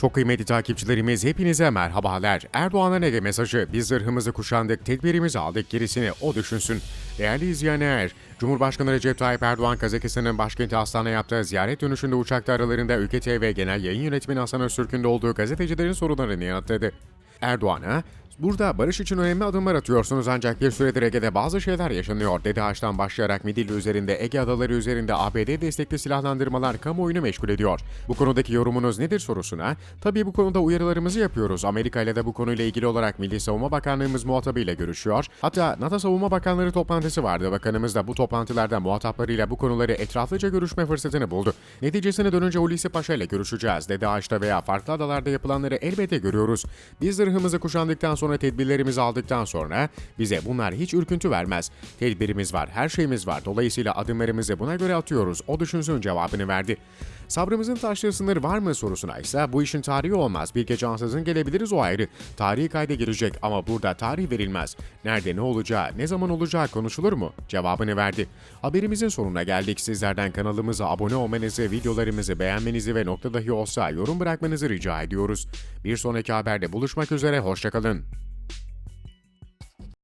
Çok kıymetli takipçilerimiz hepinize merhabalar. Erdoğan'a ne mesajı? Biz zırhımızı kuşandık, tedbirimizi aldık, gerisini o düşünsün. Değerli izleyenler, Cumhurbaşkanı Recep Tayyip Erdoğan, Kazakistan'ın başkenti Astana'ya yaptığı ziyaret dönüşünde uçakta aralarında Ülke TV Genel Yayın Yönetmeni Hasan Öztürk'ün de olduğu gazetecilerin sorularını yanıtladı. Erdoğan'a, Burada barış için önemli adımlar atıyorsunuz ancak bir süredir Ege'de bazı şeyler yaşanıyor. Dedi Haç'tan başlayarak Midilli üzerinde Ege adaları üzerinde ABD destekli silahlandırmalar kamuoyunu meşgul ediyor. Bu konudaki yorumunuz nedir sorusuna, tabii bu konuda uyarılarımızı yapıyoruz. Amerika ile de bu konuyla ilgili olarak Milli Savunma Bakanlığımız muhatabıyla görüşüyor. Hatta NATO Savunma Bakanları toplantısı vardı. Bakanımız da bu toplantılarda muhataplarıyla bu konuları etraflıca görüşme fırsatını buldu. Neticesine dönünce Hulusi Paşa ile görüşeceğiz. Dedi Haç'ta veya farklı adalarda yapılanları elbette görüyoruz. Biz zırhımızı kuşandıktan sonra tedbirlerimizi aldıktan sonra bize bunlar hiç ürküntü vermez. Tedbirimiz var, her şeyimiz var. Dolayısıyla adımlarımızı buna göre atıyoruz. O düşünsün cevabını verdi. Sabrımızın taştığı sınır var mı sorusuna ise bu işin tarihi olmaz. Bir gece ansızın gelebiliriz o ayrı. Tarihi kayda girecek ama burada tarih verilmez. Nerede ne olacağı, ne zaman olacağı konuşulur mu? Cevabını verdi. Haberimizin sonuna geldik. Sizlerden kanalımıza abone olmanızı, videolarımızı beğenmenizi ve nokta dahi olsa yorum bırakmanızı rica ediyoruz. Bir sonraki haberde buluşmak üzere, hoşçakalın.